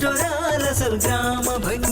चट्टुरालसल् ग्रामभक्ति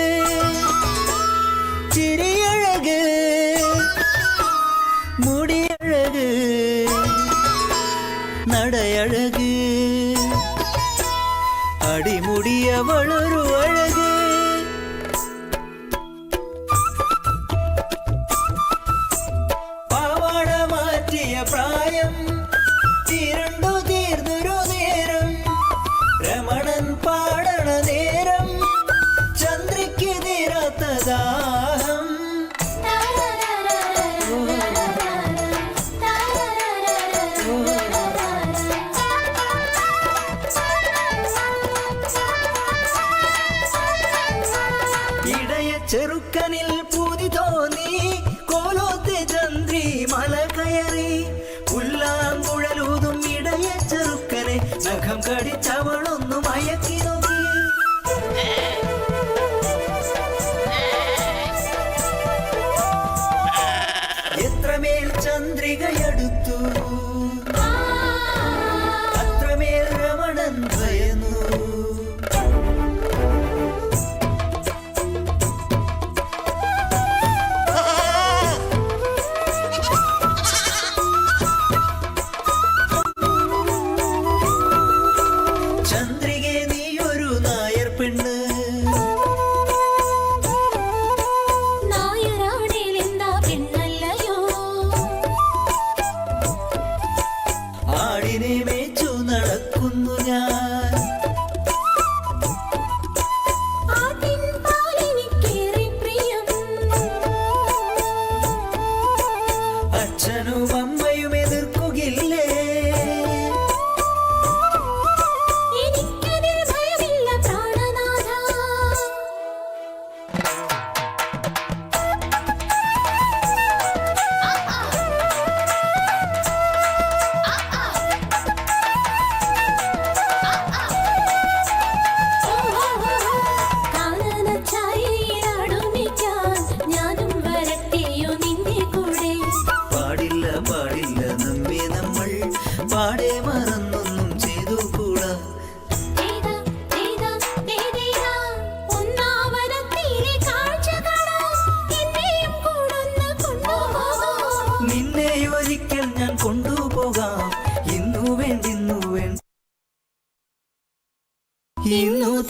அவளது ദേഹം കടിച്ചവളൊന്നു മയക്കിനോ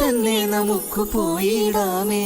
തന്നെ നമുക്ക് പോയിടാമേ.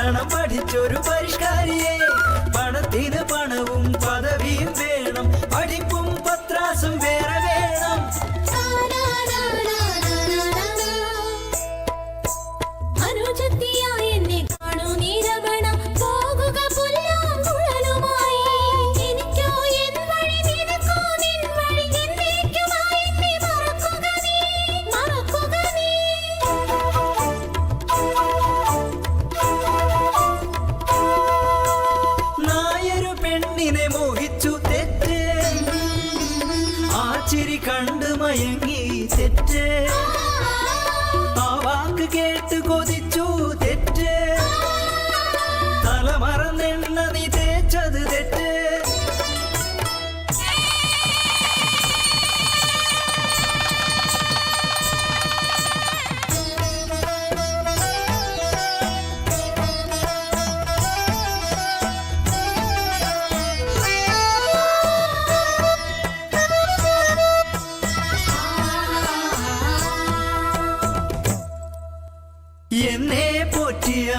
മലയാളം പഠിച്ചൊരു மயங்கி செற்று ஆவாக்கு கேட்டு கொதி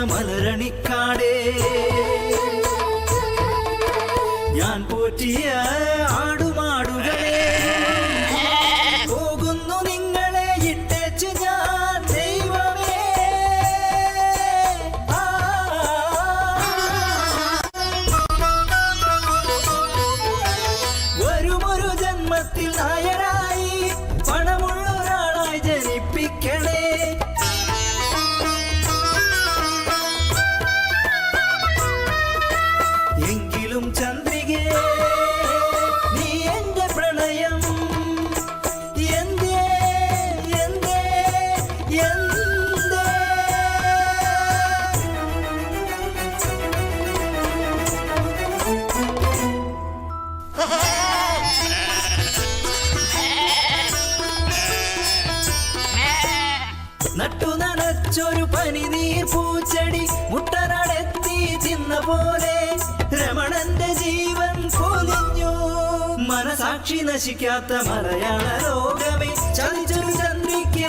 மலரணிக்காடே. ഞാൻ പോറ്റിയ പനിനീർ പോലെ ജീവൻ മനസാക്ഷി നശിക്കാത്ത മലയാള ലോകമേ ചതിച്ചൊരു ചന്ദ്രിക്കേ